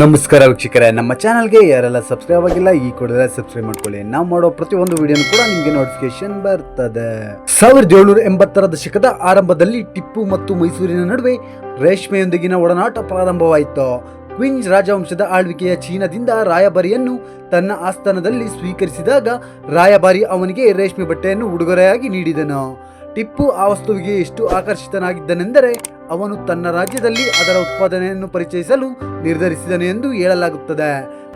ನಮಸ್ಕಾರ ವೀಕ್ಷಕರೇ, ನಮ್ಮ ಚಾನಲ್ಗೆ ಯಾರೆಲ್ಲ ಸಬ್ಸ್ಕ್ರೈಬ್ ಆಗಿಲ್ಲ, ಈ ಕೂಡಲೇ ಸಬ್ಸ್ಕ್ರೈಬ್ ಮಾಡ್ಕೊಳ್ಳಿ. ನಾವು ಮಾಡೋ ಪ್ರತಿಯೊಂದು ವಿಡಿಯೋನು ಕೂಡ ನಿಮಗೆ ನೋಟಿಫಿಕೇಶನ್ ಬರ್ತದೆ. ಸಾವಿರದ ಏಳ್ನೂರ ಎಂಬತ್ತರ ದಶಕದ ಆರಂಭದಲ್ಲಿ ಟಿಪ್ಪು ಮತ್ತು ಮೈಸೂರಿನ ನಡುವೆ ರೇಷ್ಮೆಯೊಂದಿಗಿನ ಒಡನಾಟ ಪ್ರಾರಂಭವಾಯಿತು. ಕ್ವಿಂಜ್ ರಾಜವಂಶದ ಆಳ್ವಿಕೆಯ ಚೀನಾದಿಂದ ರಾಯಭಾರಿಯನ್ನು ತನ್ನ ಆಸ್ಥಾನದಲ್ಲಿ ಸ್ವೀಕರಿಸಿದಾಗ ರಾಯಭಾರಿ ಅವನಿಗೆ ರೇಷ್ಮೆ ಬಟ್ಟೆಯನ್ನು ಉಡುಗೊರೆಯಾಗಿ ನೀಡಿದನು. ಟಿಪ್ಪು ಆ ವಸ್ತುವಿಗೆ ಎಷ್ಟು ಆಕರ್ಷಿತನಾಗಿದ್ದನೆಂದರೆ ಅವನು ತನ್ನ ರಾಜ್ಯದಲ್ಲಿ ಅದರ ಉತ್ಪಾದನೆಯನ್ನು ಪರಿಚಯಿಸಲು ನಿರ್ಧರಿಸಿದನು ಎಂದು ಹೇಳಲಾಗುತ್ತದೆ.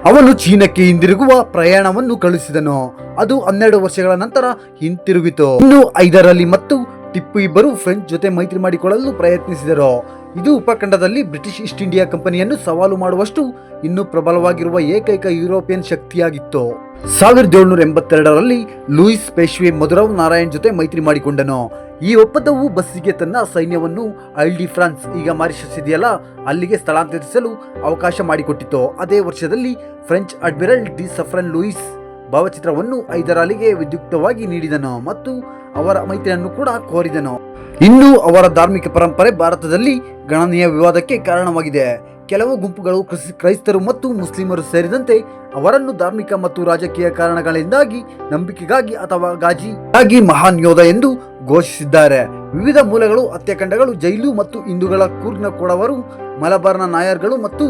ಅವನು ಚೀನಕ್ಕೆ ಹಿಂದಿರುಗುವ ಪ್ರಯಾಣವನ್ನು ಕಳುಹಿಸಿದನು. ಅದು ಹನ್ನೆರಡು ವರ್ಷಗಳ ನಂತರ ಹಿಂತಿರುಗಿತು. ಇನ್ನು ಐದರಲ್ಲಿ ಮತ್ತು ಟಿಪ್ಪು ಇಬ್ಬರು ಫ್ರೆಂಚ್ ಜೊತೆ ಮೈತ್ರಿ ಮಾಡಿಕೊಳ್ಳಲು ಪ್ರಯತ್ನಿಸಿದರು. ಇದು ಉಪಖಂಡದಲ್ಲಿ ಬ್ರಿಟಿಷ್ ಈಸ್ಟ್ ಇಂಡಿಯಾ ಕಂಪನಿಯನ್ನು ಸವಾಲು ಮಾಡುವಷ್ಟು ಇನ್ನೂ ಪ್ರಬಲವಾಗಿರುವ ಏಕೈಕ ಯುರೋಪಿಯನ್ ಶಕ್ತಿಯಾಗಿತ್ತು. ಸಾವಿರದ ಏಳುನೂರ ಎಂಬತ್ತೆರಡರಲ್ಲಿ ಲೂಯಿಸ್ ಪೇಶ್ವೆ ಮಧುರವ್ ನಾರಾಯಣ್ ಜೊತೆ ಮೈತ್ರಿ ಮಾಡಿಕೊಂಡನು. ಈ ಒಪ್ಪಂದವು ಬಸ್ಸಿಗೆ ತನ್ನ ಸೈನ್ಯವನ್ನು ಐಲ್ ಡಿ ಫ್ರಾನ್ಸ್, ಈಗ ಮಾರಿಷಸ್ ಇದೆಯಲ್ಲ, ಅಲ್ಲಿಗೆ ಸ್ಥಳಾಂತರಿಸಲು ಅವಕಾಶ ಮಾಡಿಕೊಟ್ಟಿತು. ಅದೇ ವರ್ಷದಲ್ಲಿ French admiral de Suffren Louis ಭಾವಚಿತ್ರವನ್ನು ಐದರಾಲಿಗೆ ವಿದ್ಯುಕ್ತವಾಗಿ ನೀಡಿದನು ಮತ್ತು ಅವರ ಮೈತ್ರಿಯನ್ನು ಕೂಡ ಕೋರಿದನು ಇನ್ನು ಅವರ ಧಾರ್ಮಿಕ ಪರಂಪರೆ ಭಾರತದಲ್ಲಿ ಗಣನೀಯ ವಿವಾದಕ್ಕೆ ಕಾರಣವಾಗಿದೆ. ಕೆಲವು ಗುಂಪುಗಳು ಕ್ರಿಸ್- ಕ್ರೈಸ್ತರು ಮತ್ತು ಮುಸ್ಲಿಮರು ಸೇರಿದಂತೆ ಅವರನ್ನು ಧಾರ್ಮಿಕ ಮತ್ತು ರಾಜಕೀಯ ಕಾರಣಗಳಿಂದಾಗಿ, ನಂಬಿಕೆಗಾಗಿ ಅಥವಾ ಗಾಜಿ ಆಗಿ ಮಹಾನ್ ಯೋಧ ಎಂದು ಘೋಷಿಸಿದ್ದಾರೆ. ವಿವಿಧ ಮೂಲಗಳು, ಹತ್ಯಾಕಾಂಡಗಳು, ಜೈಲು ಮತ್ತು ಹಿಂದೂಗಳ ಕೂರ್ನ ಕೊಡವರು, ಮಲಬಾರ್ನ ನಾಯರ್ಗಳು ಮತ್ತು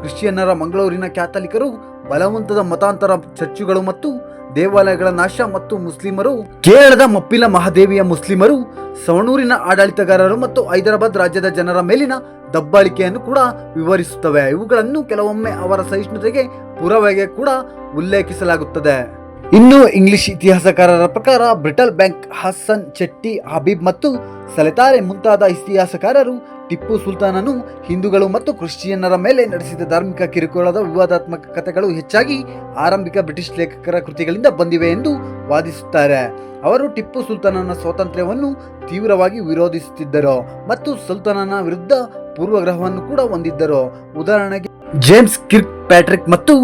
ಕ್ರಿಶ್ಚಿಯನ್ನರ ಮಂಗಳೂರಿನ ಕ್ಯಾಥಲಿಕರು ಬಲವಂತದ ಮತಾಂತರ ಚರ್ಚುಗಳು ಮತ್ತು ದೇವಾಲಯಗಳ ನಾಶ ಮತ್ತು ಮುಸ್ಲಿಮರು, ಕೇರಳದ ಮಪ್ಪಿಲ ಮಹಾದೇವಿಯ ಮುಸ್ಲಿಮರು, ಸವಣೂರಿನ ಆಡಳಿತಗಾರರು ಮತ್ತು ಹೈದರಾಬಾದ್ ರಾಜ್ಯದ ಜನರ ಮೇಲಿನ ದಬ್ಬಾಳಿಕೆಯನ್ನು ಕೂಡ ವಿವರಿಸುತ್ತವೆ. ಇವುಗಳನ್ನು ಕೆಲವೊಮ್ಮೆ ಅವರ ಸಹಿಷ್ಣುತೆಗೆ ಪುರಾವೆಗೆ ಕೂಡ ಉಲ್ಲೇಖಿಸಲಾಗುತ್ತದೆ. ಇನ್ನು ಇಂಗ್ಲಿಷ್ ಇತಿಹಾಸಕಾರರ ಪ್ರಕಾರ, ಬ್ರಿಟಲ್ ಬ್ಯಾಂಕ್ ಹಸನ್ ಚೆಟ್ಟಿ ಹಬೀಬ್ ಮತ್ತು ಸಲೆತಾರೆ ಮುಂತಾದ ಇತಿಹಾಸಕಾರರು ಟಿಪ್ಪು ಸುಲ್ತಾನನು ಹಿಂದೂಗಳು ಮತ್ತು ಕ್ರಿಶ್ಚಿಯನ್ನರ ಮೇಲೆ ನಡೆಸಿದ ಧಾರ್ಮಿಕ ಕಿರುಕುಳದ ವಿವಾದಾತ್ಮಕ ಕಥೆಗಳು ಹೆಚ್ಚಾಗಿ ಆರಂಭಿಕ ಬ್ರಿಟಿಷ್ ಲೇಖಕರ ಕೃತಿಗಳಿಂದ ಬಂದಿವೆ ಎಂದು ವಾದಿಸುತ್ತಾರೆ. ಅವರು ಟಿಪ್ಪು ಸುಲ್ತಾನನ ಸ್ವಾತಂತ್ರ್ಯವನ್ನು ತೀವ್ರವಾಗಿ ವಿರೋಧಿಸುತ್ತಿದ್ದರು ಮತ್ತು ಸುಲ್ತಾನನ ವಿರುದ್ಧ ಪೂರ್ವಗ್ರಹವನ್ನು ಕೂಡ ಹೊಂದಿದ್ದರು. ಉದಾಹರಣೆಗೆ ಜೇಮ್ಸ್ ಕಿರ್ಕ್ ಪ್ಯಾಟ್ರಿಕ್ ಮತ್ತು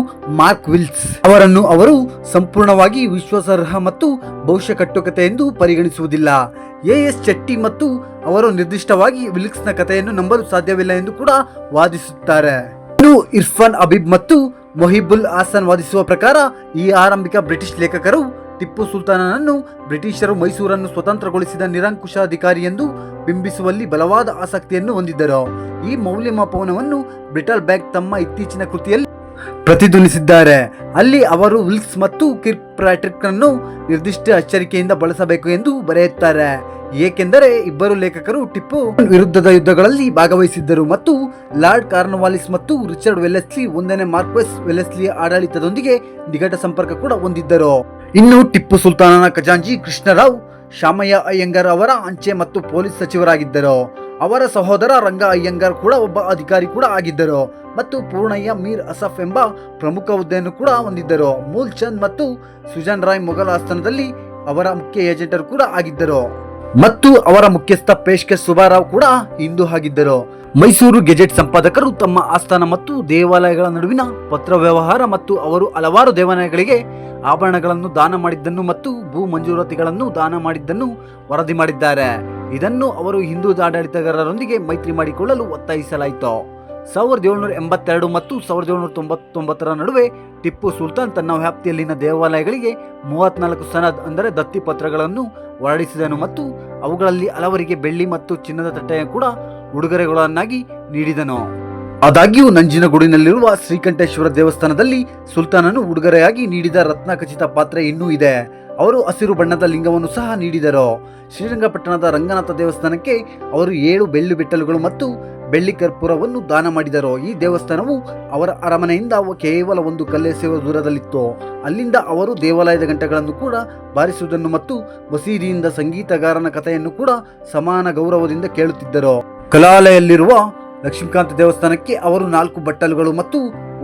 ಮಾರ್ಕ್ ವಿಲ್ಸ್ ಅವರನ್ನು ಅವರು ಸಂಪೂರ್ಣವಾಗಿ ವಿಶ್ವಾಸಾರ್ಹ ಮತ್ತು ಭವಿಷ್ಯ ಕಟ್ಟುಕತೆ ಎಂದು ಪರಿಗಣಿಸುವುದಿಲ್ಲ. ಎ ಎಸ್ ಚೆಟ್ಟಿ ಮತ್ತು ಅವರು ನಿರ್ದಿಷ್ಟವಾಗಿ ವಿಲ್ಕ್ಸ್ನ ಕಥೆಯನ್ನು ನಂಬಲು ಸಾಧ್ಯವಿಲ್ಲ ಎಂದು ಕೂಡ ವಾದಿಸುತ್ತಾರೆ. ಇನ್ನು ಇರ್ಫಾನ್ ಅಬೀಬ್ ಮತ್ತು ಮೊಹಿಬುಲ್ ಹಾಸನ್ ವಾದಿಸುವ ಪ್ರಕಾರ ಈ ಆರಂಭಿಕ ಬ್ರಿಟಿಷ್ ಲೇಖಕರು ಟಿಪ್ಪು ಸುಲ್ತಾನನನ್ನು ಬ್ರಿಟಿಷರು ಮೈಸೂರನ್ನು ಸ್ವತಂತ್ರಗೊಳಿಸಿದ ನಿರಂಕುಶ ಅಧಿಕಾರಿ ಎಂದು ಬಿಂಬಿಸುವಲ್ಲಿ ಬಲವಾದ ಆಸಕ್ತಿಯನ್ನು ಹೊಂದಿದ್ದರು. ಈ ಮೌಲ್ಯಮಾಪನವನ್ನು ಬ್ರಿಟಲ್ ಬ್ಯಾಗ್ ತಮ್ಮ ಇತ್ತೀಚಿನ ಕೃತಿಯಲ್ಲಿ ಪ್ರತಿಧ್ವನಿಸಿದ್ದಾರೆ. ಅಲ್ಲಿ ಅವರು ವಿಲ್ಸ್ ಮತ್ತು ಕಿರ್ಕ್ ಪ್ಯಾಟ್ರಿಕ್ ಅನ್ನು ನಿರ್ದಿಷ್ಟ ಎಚ್ಚರಿಕೆಯಿಂದ ಬಳಸಬೇಕು ಎಂದು ಬರೆಯುತ್ತಾರೆ. ಏಕೆಂದರೆ ಇಬ್ಬರು ಲೇಖಕರು ಟಿಪ್ಪು ವಿರುದ್ಧದ ಯುದ್ಧಗಳಲ್ಲಿ ಭಾಗವಹಿಸಿದ್ದರು ಮತ್ತು ಲಾರ್ಡ್ ಕಾರ್ನವಾಲಿಸ್ ಮತ್ತು ರಿಚರ್ಡ್ ವೆಲೆಸ್ಲಿ ಒಂದನೇ ಮಾರ್ಕ್ವೆಸ್ ವೆಲೆಸ್ಲಿ ಆಡಳಿತದೊಂದಿಗೆ ನಿಕಟ ಸಂಪರ್ಕ ಕೂಡ ಹೊಂದಿದ್ದರು. ಇನ್ನು ಟಿಪ್ಪು ಸುಲ್ತಾನನ ಖಜಾಂಜಿ ಕೃಷ್ಣರಾವ್ ಶಾಮಯ್ಯ ಅಯ್ಯಂಗಾರ್ ಅವರ ಅಂಚೆ ಮತ್ತು ಪೊಲೀಸ್ ಸಚಿವರಾಗಿದ್ದರು. ಅವರ ಸಹೋದರ ರಂಗ ಅಯ್ಯಂಗಾರ್ ಕೂಡ ಒಬ್ಬ ಅಧಿಕಾರಿ ಕೂಡ ಆಗಿದ್ದರು ಮತ್ತು ಪೂರ್ಣಯ್ಯ ಮೀರ್ ಅಸಫ್ ಎಂಬ ಪ್ರಮುಖ ಹುದ್ದೆಯನ್ನು ಕೂಡ ಹೊಂದಿದ್ದರು. ಮೂಲ್ ಚಂದ್ ಮತ್ತು ಸುಜನ್ ರಾಯ್ ಮೊಘಲ್ ಆಸ್ಥಾನದಲ್ಲಿ ಅವರ ಮುಖ್ಯ ಏಜೆಂಟರು ಕೂಡ ಆಗಿದ್ದರು. ಮತ್ತು ಅವರ ಮುಖ್ಯಸ್ಥ ಪೇಶ್ಕೆ ಸುಬಾರಾವ್ ಕೂಡ ಹಿಂದೂ ಆಗಿದ್ದರು. ಮೈಸೂರು ಗೆಜೆಟ್ ಸಂಪಾದಕರು ತಮ್ಮ ಆಸ್ಥಾನ ಮತ್ತು ದೇವಾಲಯಗಳ ನಡುವಿನ ಪತ್ರ ವ್ಯವಹಾರ ಮತ್ತು ಅವರು ಹಲವಾರು ದೇವಾಲಯಗಳಿಗೆ ಆಭರಣಗಳನ್ನು ದಾನ ಮಾಡಿದ್ದನ್ನು ಮತ್ತು ಭೂ ಮಂಜೂರಾತಿಗಳನ್ನು ದಾನ ಮಾಡಿದ್ದನ್ನು ವರದಿ ಮಾಡಿದ್ದಾರೆ. ಇದನ್ನು ಅವರು ಹಿಂದೂ ಆಡಳಿತಗಾರರೊಂದಿಗೆ ಮೈತ್ರಿ ಮಾಡಿಕೊಳ್ಳಲು ಒತ್ತಾಯಿಸಲಾಯಿತು. ಸಾವಿರದ ಏಳ್ನೂರ ಎಂಬತ್ತೆರಡು ಮತ್ತು ಸಾವಿರದ ಏಳುನೂರ ತೊಂಬತ್ತೊಂಬತ್ತರ ನಡುವೆ ಟಿಪ್ಪು ಸುಲ್ತಾನ್ ತನ್ನ ವ್ಯಾಪ್ತಿಯಲ್ಲಿನ ದೇವಾಲಯಗಳಿಗೆ ಮೂವತ್ನಾಲ್ಕು ಸನದ್ ಅಂದರೆ ದತ್ತಿ ಪತ್ರಗಳನ್ನು ಹೊರಡಿಸಿದನು ಮತ್ತು ಅವುಗಳಲ್ಲಿ ಹಲವರಿಗೆ ಬೆಳ್ಳಿ ಮತ್ತು ಚಿನ್ನದ ತಟ್ಟೆಯ ಕೂಡ ಉಡುಗೊರೆಗಳನ್ನಾಗಿ ನೀಡಿದನು. ಆದಾಗ್ಯೂ ನಂಜಿನಗೂಡಿನಲ್ಲಿರುವ ಶ್ರೀಕಂಠೇಶ್ವರ ದೇವಸ್ಥಾನದಲ್ಲಿ ಸುಲ್ತಾನನು ಉಡುಗೊರೆಯಾಗಿ ನೀಡಿದ ರತ್ನಖಚಿತ ಪಾತ್ರೆ ಇನ್ನೂ ಇದೆ. ಅವರು ಹಸಿರು ಬಣ್ಣದ ಲಿಂಗವನ್ನು ಸಹ ನೀಡಿದರು. ಶ್ರೀರಂಗಪಟ್ಟಣದ ರಂಗನಾಥ ದೇವಸ್ಥಾನಕ್ಕೆ ಅವರು ಏಳು ಬೆಳ್ಳಿ ಬೆಟ್ಟಲುಗಳು ಮತ್ತು ಬೆಳ್ಳಿ ಕರ್ಪೂರವನ್ನು ದಾನ ಮಾಡಿದರು. ಈ ದೇವಸ್ಥಾನವು ಅವರ ಅರಮನೆಯಿಂದ ಕೇವಲ ಒಂದು ಕಲ್ಲೆಸೆಯುವ ದೂರದಲ್ಲಿತ್ತು. ಅಲ್ಲಿಂದ ಅವರು ದೇವಾಲಯದ ಗಂಟೆಗಳನ್ನು ಕೂಡ ಬಾರಿಸುವುದನ್ನು ಮತ್ತು ಮಸೀದಿಯಿಂದ ಸಂಗೀತಗಾರನ ಕಥೆಯನ್ನು ಕೂಡ ಸಮಾನ ಗೌರವದಿಂದ ಕೇಳುತ್ತಿದ್ದರು. ಕಲಾಲಯಲ್ಲಿರುವ ಲಕ್ಷ್ಮೀಕಾಂತ ದೇವಸ್ಥಾನಕ್ಕೆ ಅವರು ನಾಲ್ಕು ಬಟ್ಟಲುಗಳು ಮತ್ತು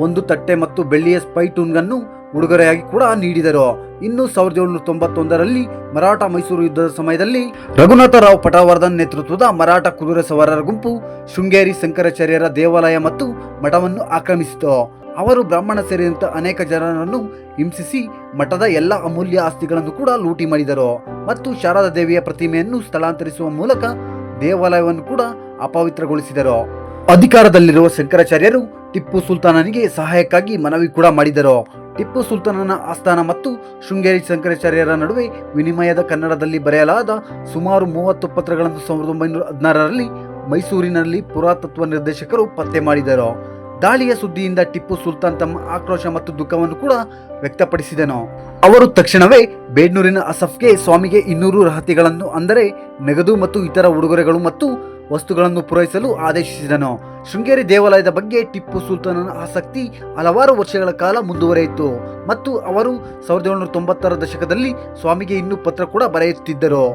ಒಂದು ತಟ್ಟೆ ಮತ್ತು ಬೆಳ್ಳಿಯ ಸ್ಪೈಟೂನ್ಗನ್ನು ಉಡುಗೊರೆಯಾಗಿ ಕೂಡ ನೀಡಿದರು. ಇನ್ನು ಸಾವಿರದ ಏಳುನೂರ ತೊಂಬತ್ತೊಂದರಲ್ಲಿ ಮರಾಠ ಮೈಸೂರು ಯುದ್ಧದ ಸಮಯದಲ್ಲಿ ರಘುನಾಥರಾವ್ ಪಟವರ್ಧನ್ ನೇತೃತ್ವದ ಮರಾಠ ಕುದುರೆ ಸವಾರರ ಗುಂಪು ಶೃಂಗೇರಿ ಶಂಕರಾಚಾರ್ಯರ ದೇವಾಲಯ ಮತ್ತು ಮಠವನ್ನು ಆಕ್ರಮಿಸಿತು. ಅವರು ಬ್ರಾಹ್ಮಣ ಸೇರಿದಂತೆ ಅನೇಕ ಜನರನ್ನು ಹಿಂಸಿಸಿ ಮಠದ ಎಲ್ಲ ಅಮೂಲ್ಯ ಆಸ್ತಿಗಳನ್ನು ಕೂಡ ಲೂಟಿ ಮಾಡಿದರು ಮತ್ತು ಶಾರದಾ ದೇವಿಯ ಪ್ರತಿಮೆಯನ್ನು ಸ್ಥಳಾಂತರಿಸುವ ಮೂಲಕ ದೇವಾಲಯವನ್ನು ಕೂಡ ಅಪವಿತ್ರಗೊಳಿಸಿದರು. ಅಧಿಕಾರದಲ್ಲಿರುವ ಶಂಕರಾಚಾರ್ಯರು ಟಿಪ್ಪು ಸುಲ್ತಾನನಿಗೆ ಸಹಾಯಕ್ಕಾಗಿ ಮನವಿ ಕೂಡ ಮಾಡಿದರು. ಟಿಪ್ಪು ಸುಲ್ತಾನನ ಆಸ್ಥಾನ ಮತ್ತು ಶೃಂಗೇರಿ ಶಂಕರಾಚಾರ್ಯರ ನಡುವೆ ವಿನಿಮಯದ ಕನ್ನಡದಲ್ಲಿ ಬರೆಯಲಾದ ಸುಮಾರು ಮೂವತ್ತು ಪತ್ರಗಳನ್ನು ಸಾವಿರದ ಒಂಬೈನೂರ ಹದಿನಾರರಲ್ಲಿ ಮೈಸೂರಿನಲ್ಲಿ ಪುರಾತತ್ವ ನಿರ್ದೇಶಕರು ಪತ್ತೆ ಮಾಡಿದರು. ದಾಳಿಯ ಸುದ್ದಿಯಿಂದ ಟಿಪ್ಪು ಸುಲ್ತಾನ್ ತಮ್ಮ ಆಕ್ರೋಶ ಮತ್ತು ದುಃಖವನ್ನು ಕೂಡ ವ್ಯಕ್ತಪಡಿಸಿದನು. ಅವರು ತಕ್ಷಣವೇ ಬೇಡ್ನೂರಿನ ಅಸಫ್ಗೆ ಸ್ವಾಮಿಗೆ ಇನ್ನೂರು ರಹತಿಗಳನ್ನು ಅಂದರೆ ನಗದು ಮತ್ತು ಇತರ ಉಡುಗೊರೆಗಳು ಮತ್ತು ವಸ್ತುಗಳನ್ನು ಪೂರೈಸಲು ಆದೇಶಿಸಿದನು. ಶೃಂಗೇರಿ ದೇವಾಲಯದ ಬಗ್ಗೆ ಟಿಪ್ಪು ಸುಲ್ತಾನನ ಆಸಕ್ತಿ ಹಲವಾರು ವರ್ಷಗಳ ಕಾಲ ಮುಂದುವರೆಯಿತು. ಮತ್ತು ಅವರು ಸಾವಿರದ ಏಳುನೂರ ತೊಂಬತ್ತರ ದಶಕದಲ್ಲಿ ಸ್ವಾಮಿಗೆ ಇನ್ನೂ ಪತ್ರ ಕೂಡ ಬರೆಯುತ್ತಿದ್ದರು.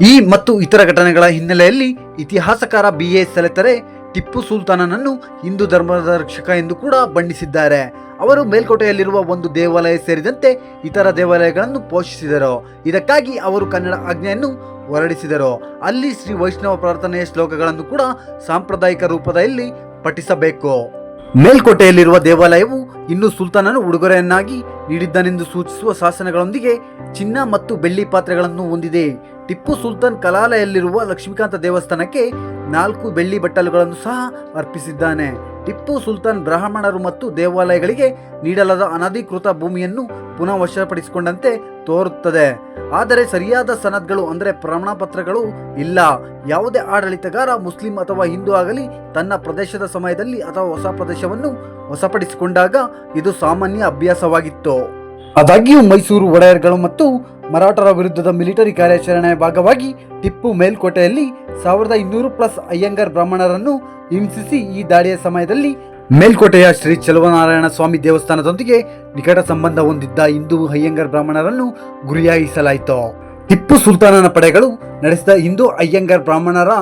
ಈ ಮತ್ತು ಇತರ ಘಟನೆಗಳ ಹಿನ್ನೆಲೆಯಲ್ಲಿ ಇತಿಹಾಸಕಾರ ಬಿ ಎ ಸೆಲೆತರೆ ಟಿಪ್ಪು ಸುಲ್ತಾನನನ್ನು ಹಿಂದೂ ಧರ್ಮದ ರಕ್ಷಕ ಎಂದು ಕೂಡ ಬಣ್ಣಿಸಿದ್ದಾರೆ. ಅವರು ಮೇಲ್ಕೋಟೆಯಲ್ಲಿರುವ ಒಂದು ದೇವಾಲಯ ಸೇರಿದಂತೆ ಇತರ ದೇವಾಲಯಗಳನ್ನು ಪೋಷಿಸಿದರು. ಇದಕ್ಕಾಗಿ ಅವರು ಕನ್ನಡ ಆಜ್ಞೆಯನ್ನು ಹೊರಡಿಸಿದರು, ಅಲ್ಲಿ ಶ್ರೀ ವೈಷ್ಣವ ಪ್ರಾರ್ಥನೆಯ ಶ್ಲೋಕಗಳನ್ನು ಕೂಡ ಸಾಂಪ್ರದಾಯಿಕ ರೂಪದಲ್ಲಿ ಪಠಿಸಬೇಕು. ಮೇಲ್ಕೋಟೆಯಲ್ಲಿರುವ ದೇವಾಲಯವು ಇನ್ನು ಸುಲ್ತಾನನು ಉಡುಗೊರೆಯನ್ನಾಗಿ ನೀಡಿದ್ದನೆಂದು ಸೂಚಿಸುವ ಶಾಸನಗಳೊಂದಿಗೆ ಚಿನ್ನ ಮತ್ತು ಬೆಳ್ಳಿ ಪಾತ್ರೆಗಳನ್ನು ಹೊಂದಿದೆ. ಟಿಪ್ಪು ಸುಲ್ತಾನ್ ಕಲಾಲಯಲ್ಲಿರುವ ಲಕ್ಷ್ಮೀಕಾಂತ ದೇವಸ್ಥಾನಕ್ಕೆ ನಾಲ್ಕು ಬೆಳ್ಳಿ ಬಟ್ಟಲುಗಳನ್ನು ಸಹ ಅರ್ಪಿಸಿದ್ದಾನೆ. ಟಿಪ್ಪು ಸುಲ್ತಾನ್ ಬ್ರಾಹ್ಮಣರು ಮತ್ತು ದೇವಾಲಯಗಳಿಗೆ ನೀಡಲಾದ ಅನಧಿಕೃತ ಭೂಮಿಯನ್ನು ಪುನಃ ವಶಪಡಿಸಿಕೊಂಡಂತೆ ತೋರುತ್ತದೆ. ಆದರೆ ಸರಿಯಾದ ಸನದ್ಗಳು ಅಂದರೆ ಪ್ರಮಾಣ ಪತ್ರಗಳು ಇಲ್ಲ. ಯಾವುದೇ ಆಡಳಿತಗಾರ, ಮುಸ್ಲಿಂ ಅಥವಾ ಹಿಂದೂ ಆಗಲಿ ತನ್ನ ಪ್ರದೇಶದ ಸಮಯದಲ್ಲಿ ಅಥವಾ ಹೊಸ ಪ್ರದೇಶವನ್ನು ವಶಪಡಿಸಿಕೊಂಡಾಗ ಇದು ಸಾಮಾನ್ಯ ಅಭ್ಯಾಸವಾಗಿತ್ತು. ಆದಾಗ್ಯೂ ಮೈಸೂರು ಒಡೆಯರ್ಗಳು ಮತ್ತು ಮರಾಠರ ವಿರುದ್ಧದ ಮಿಲಿಟರಿ ಕಾರ್ಯಾಚರಣೆಯ ಭಾಗವಾಗಿ ಟಿಪ್ಪು ಮೇಲ್ಕೋಟೆಯಲ್ಲಿ ಸಾವಿರದ ಇನ್ನೂರು ಪ್ಲಸ್ ಅಯ್ಯಂಗಾರ್ ಬ್ರಾಹ್ಮಣರನ್ನು ಹಿಂಸಿಸಿ ಈ ದಾಳಿಯ ಸಮಯದಲ್ಲಿ ಮೇಲ್ಕೋಟೆಯ ಶ್ರೀ ಚಲುವನಾರಾಯಣ ಸ್ವಾಮಿ ದೇವಸ್ಥಾನದೊಂದಿಗೆ ನಿಕಟ ಸಂಬಂಧ ಹೊಂದಿದ್ದ ಹಿಂದೂ ಅಯ್ಯಂಗಾರ್ ಬ್ರಾಹ್ಮಣರನ್ನು ಗುರಿಯಾಗಿಸಲಾಯಿತು ಟಿಪ್ಪು ಸುಲ್ತಾನನ ಪಡೆಗಳು ನಡೆಸಿದ ಹಿಂದೂ ಅಯ್ಯಂಗಾರ್ ಬ್ರಾಹ್ಮಣರ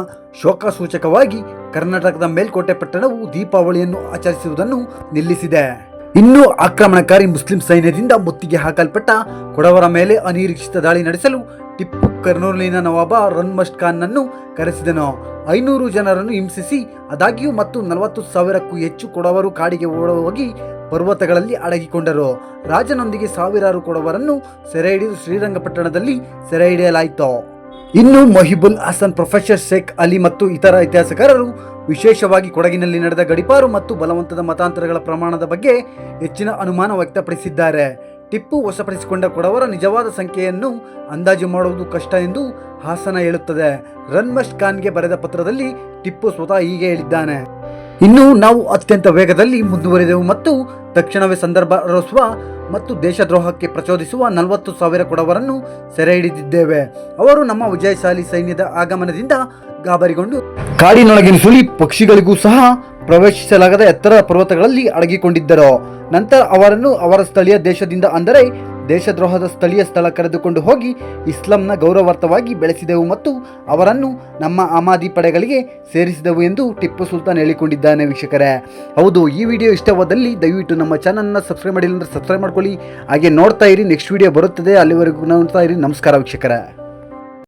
ಶೋಕ ಸೂಚಕವಾಗಿ ಕರ್ನಾಟಕದ ಮೇಲ್ಕೋಟೆ ಪಟ್ಟಣವು ದೀಪಾವಳಿಯನ್ನು ಆಚರಿಸುವುದನ್ನು ನಿಲ್ಲಿಸಿದೆ. ಇನ್ನು ಆಕ್ರಮಣಕಾರಿ ಮುಸ್ಲಿಂ ಸೈನ್ಯದಿಂದ ಮುತ್ತಿಗೆ ಹಾಕಲ್ಪಟ್ಟ ಕೊಡವರ ಮೇಲೆ ಅನಿರೀಕ್ಷಿತ ದಾಳಿ ನಡೆಸಲು ಟಿಪ್ಪು ಕರ್ನೂಲಿನ ನವಾಬ ರನ್ಮಸ್ಟ್ ಖಾನ್ನನ್ನು ಕರೆಸಿದನು. ಐನೂರು ಜನರನ್ನು ಹಿಂಸಿಸಿ ಆದಾಗ್ಯೂ ಮತ್ತು ನಲವತ್ತು ಸಾವಿರಕ್ಕೂ ಹೆಚ್ಚು ಕೊಡವರು ಕಾಡಿಗೆ ಓಡೋಗಿ ಪರ್ವತಗಳಲ್ಲಿ ಅಡಗಿಕೊಂಡರು. ರಾಜನೊಂದಿಗೆ ಸಾವಿರಾರು ಕೊಡವರನ್ನು ಸೆರೆ ಹಿಡಿದು ಶ್ರೀರಂಗಪಟ್ಟಣದಲ್ಲಿ ಸೆರೆ ಹಿಡಿಯಲಾಯಿತು ಇನ್ನು ಮೊಹಿಬುಲ್ ಹಸನ್, ಪ್ರೊಫೆಸರ್ ಶೇಖ್ ಅಲಿ ಮತ್ತು ಇತರ ಇತಿಹಾಸಕಾರರು ವಿಶೇಷವಾಗಿ ಕೊಡಗಿನಲ್ಲಿ ನಡೆದ ಗಡಿಪಾರು ಮತ್ತು ಬಲವಂತದ ಮತಾಂತರಗಳ ಪ್ರಮಾಣದ ಬಗ್ಗೆ ಹೆಚ್ಚಿನ ಅನುಮಾನ ವ್ಯಕ್ತಪಡಿಸಿದ್ದಾರೆ. ಟಿಪ್ಪು ವಶಪಡಿಸಿಕೊಂಡ ಕೊಡವರ ನಿಜವಾದ ಸಂಖ್ಯೆಯನ್ನು ಅಂದಾಜು ಮಾಡುವುದು ಕಷ್ಟ ಎಂದು ಹಾಸನ ಹೇಳುತ್ತದೆ. ರನ್ಮಸ್ಟ್ ಖಾನ್ಗೆ ಬರೆದ ಪತ್ರದಲ್ಲಿ ಟಿಪ್ಪು ಸ್ವತಃ ಹೀಗೆ ಹೇಳಿದ್ದಾನೆ. ಇನ್ನು ನಾವು ಅತ್ಯಂತ ವೇಗದಲ್ಲಿ ಮುಂದುವರಿದೆವು ಮತ್ತು ತಕ್ಷಣವೇ ಸಂದರ್ಭ ಅರಸುವ ಮತ್ತು ದೇಶದ್ರೋಹಕ್ಕೆ ಪ್ರಚೋದಿಸುವ ನಲವತ್ತು ಸಾವಿರ ಕೊಡವರನ್ನು ಸೆರೆ ಹಿಡಿದಿದ್ದೇವೆ. ಅವರು ನಮ್ಮ ವಿಜಯಶಾಲಿ ಸೈನ್ಯದ ಆಗಮನದಿಂದ ಗಾಬರಿಗೊಂಡು ಕಾಡಿನೊಳಗೆ ಸುಳಿ ಪಕ್ಷಿಗಳಿಗೂ ಸಹ ಪ್ರವೇಶಿಸಲಾಗದ ಎತ್ತರ ಪರ್ವತಗಳಲ್ಲಿ ಅಡಗಿಕೊಂಡಿದ್ದರು. ನಂತರ ಅವರನ್ನು ಅವರ ಸ್ಥಳೀಯ ದೇಶದಿಂದ ಅಂದರೆ ದೇಶದ್ರೋಹದ ಸ್ಥಳೀಯ ಸ್ಥಳ ಕರೆದುಕೊಂಡು ಹೋಗಿ ಇಸ್ಲಾಂನ ಗೌರವಾರ್ಥವಾಗಿ ಬೆಳೆಸಿದೆವು ಮತ್ತು ಅವರನ್ನು ನಮ್ಮ ಆಮಾದಿ ಪಡೆಗಳಿಗೆ ಸೇರಿಸಿದೆವು ಎಂದು ಟಿಪ್ಪು ಸುಲ್ತಾನ್ ಹೇಳಿಕೊಂಡಿದ್ದಾನೆ ವೀಕ್ಷಕರೇ. ಹೌದು, ಈ ವಿಡಿಯೋ ಇಷ್ಟವಾದಲ್ಲಿ ದಯವಿಟ್ಟು ನಮ್ಮ ಚಾನಲ್ನ ಸಬ್ಸ್ಕ್ರೈಬ್ ಮಾಡಿಲ್ಲ ಅಂದರೆ ಸಬ್ಸ್ಕ್ರೈಬ್ ಮಾಡ್ಕೊಳ್ಳಿ. ಹಾಗೆ ನೋಡ್ತಾ ಇರಿ, ನೆಕ್ಸ್ಟ್ ವಿಡಿಯೋ ಬರುತ್ತದೆ. ಅಲ್ಲಿವರೆಗೂ ನೋಡ್ತಾ ಇರಿ. ನಮಸ್ಕಾರ ವೀಕ್ಷಕರೇ.